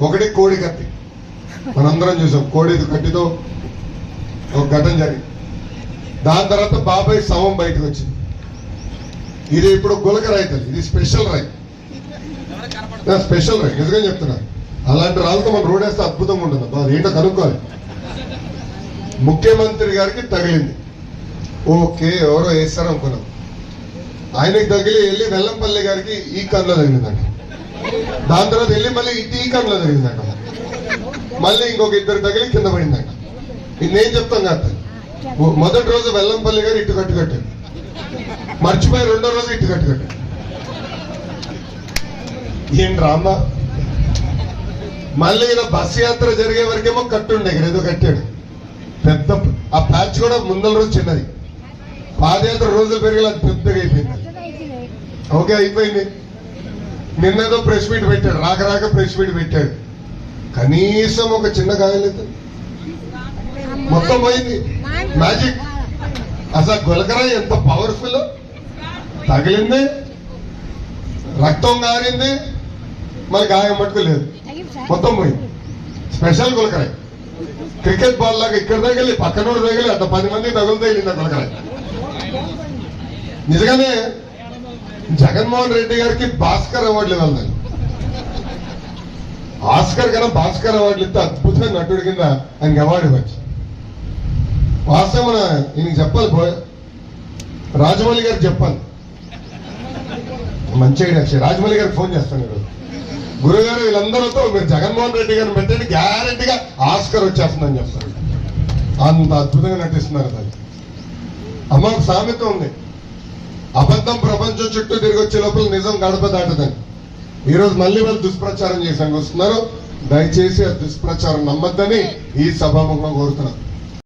ఒకటి కోడి కత్తి. మనందరం చూసాం. కోడి కత్తితో ఒక ఘటన జరిగింది. దాని తర్వాత బాబాయ్ శవం బయటకు వచ్చింది. ఇది ఇప్పుడు గులక రైతు ఇది స్పెషల్ రైతు. స్పెషల్ రైట్ నిజంగా చెప్తున్నా. అలాంటి రాళ్ళతో మనం రోడ్ వేస్తే అద్భుతంగా ఉంటుంది. అది ఏంటో కనుక్కోవాలి. ముఖ్యమంత్రి గారికి తగిలింది. ఓకే ఎవరో వేస్తారు అనుకున్నాం ఆయనకి తగిలి వెళ్ళి వెల్లంపల్లి గారికి ఈ కన్నులో తగిలిందండి దాని తర్వాత వెళ్ళి మళ్ళీ ఇటు ఈ కన్లో మళ్ళీ ఇంకొక ఇద్దరు తగిలి కింద పడిందట. ఇది నేను చెప్తాను కాదు. మొదటి రోజు వెల్లంపల్లి గారు ఇటు కట్టు కట్టాడు మర్చిపోయి రెండో రోజు ఇటు కట్టు కట్టాడు ఏం రామ్మా మళ్ళీ ఈయన బస్ యాత్ర జరిగే వరకేమో కట్టుండే ఇక్కడ ఏదో కట్టాడు. పెద్ద ఆ ప్యాచ్ కూడా ముందల రోజు చిన్నది. పాదయాత్ర రోజులు పెరిగేలా పెద్దగా అయిపోయింది. ఓకే అయిపోయింది. నిన్నేదో ప్రెస్ మీట్ పెట్టాడు రాక రాక ప్రెస్ మీట్ పెట్టాడు. కనీసం ఒక చిన్న గాయలేదు మొత్తం పోయింది. మ్యాజిక్ అసలు గులకరాయి ఎంత పవర్ఫుల్ తగిలింది. రక్తం గారింది. మరి గాయం పట్టుకోలేదు లేదు. మొత్తం పోయింది. స్పెషల్ గులకరాయి. క్రికెట్ బాల్ లాగా ఇక్కడ తగిలి పక్కనోడు తగిలి అంత పది మంది తగులు తగిలింది గులకరాయ్ గులకరాయి. నిజంగానే జగన్మోహన్ రెడ్డి గారికి భాస్కర్ అవార్డులు ఇవ్వాలి ఆస్కర్ కన్నా భాస్కర్ అవార్డులు ఇస్తే అద్భుతమైన నటుడి కింద ఆయనకి అవార్డు ఇవ్వచ్చు. వాస్తవం మన ఈయనకి చెప్పాలి రాజమౌళి గారికి చెప్పాలి. మంచి ఐడియా అక్షయ్. రాజమౌళి గారికి ఫోన్ చేస్తాను ఈరోజు. గురుగారు వీళ్ళందరితో మీరు జగన్మోహన్ రెడ్డి గారిని పెట్టండి గ్యారంటీగా ఆస్కర్ వచ్చేస్తుందని చెప్తారు అంత అద్భుతంగా నటిస్తున్నారు దాన్ని. అమ్మ ఒక సామెత ఉంది. అబద్ధం ప్రపంచం చుట్టూ తిరిగి వచ్చే లోపల నిజం గడప దాటదని ఈరోజు మళ్ళీ వాళ్ళు దుష్ప్రచారం చేసానికి వస్తున్నారు. దయచేసి ఆ దుష్ప్రచారం నమ్మద్దని ఈ సభాముఖంగా కోరుతున్నారు